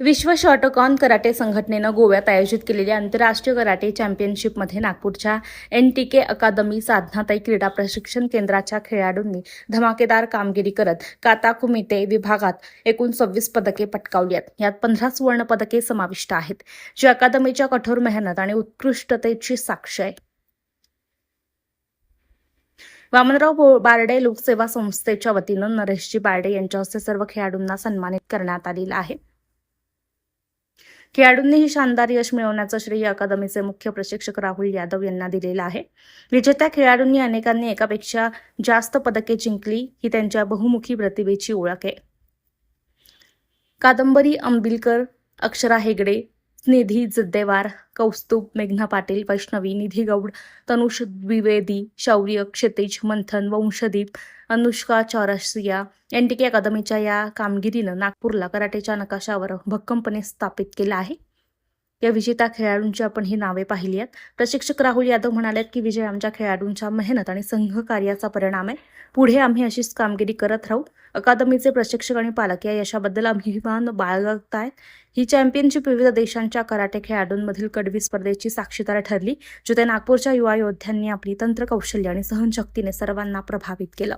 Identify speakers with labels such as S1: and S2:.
S1: विश्व शॉटकॉन कराटे संघटनेनं गोव्यात आयोजित केलेल्या आंतरराष्ट्रीय कराटे चॅम्पियनशिपमध्ये नागपूरच्या एन टी के अकादमी साधनाताई क्रीडा प्रशिक्षण केंद्राच्या खेळाडूंनी धमाकेदार कामगिरी करत काताकुमिते विभागात एकूण सव्वीस पदके पटकावली आहेत. यात पंधरा सुवर्ण पदके समाविष्ट आहेत. जी अकादमीच्या कठोर मेहनत आणि उत्कृष्टतेची साक्ष आहे. वामनराव बो- बारडे लोकसेवा संस्थेच्या वतीनं नरेशजी बारडे यांच्या हस्ते सर्व खेळाडूंना सन्मानित करण्यात आलेलं आहे. खेळाडूंनी ही शानदार यश मिळवण्याचं श्रेय अकादमीचे मुख्य प्रशिक्षक राहुल यादव यांना दिलेलं आहे. विजेत्या खेळाडूंनी अनेकांनी एकापेक्षा जास्त पदके जिंकली ही त्यांच्या बहुमुखी प्रतिभेची ओळख आहे. कादंबरी अंबिलकर अक्षरा हेगडे निधी जिद्देवार कौस्तुभ मेघना पाटील वैष्णवी निधी Gaud Tanush Dwivedi Shaurya Kshitij Manthan Vanshdeep Anushka Chaurasia N T K अकादमीच्या या कामगिरीनं नागपूरला कराटेच्या नकाशावर भक्कमपणे स्थापित केलं आहे. या विजेत्या खेळाडूंची आपण ही नावे पाहिली आहेत. प्रशिक्षक राहुल यादव म्हणाल्यात की विजय आमच्या खेळाडूंच्या मेहनत आणि संघकार्याचा परिणाम आहे. पुढे आम्ही अशीच कामगिरी करत राहू. अकादमीचे प्रशिक्षक आणि पालक या यशाबद्दल अभिमान बाळगत आहेत ही चॅम्पियनशिप विविध देशांच्या कराटे खेळाडूंमधील कडवी स्पर्धेची साक्षीदार ठरली जिथे नागपूरच्या युवा योद्ध्यांनी आपली तंत्र कौशल्य आणि सहनशक्तीने सर्वांना प्रभावित केलं.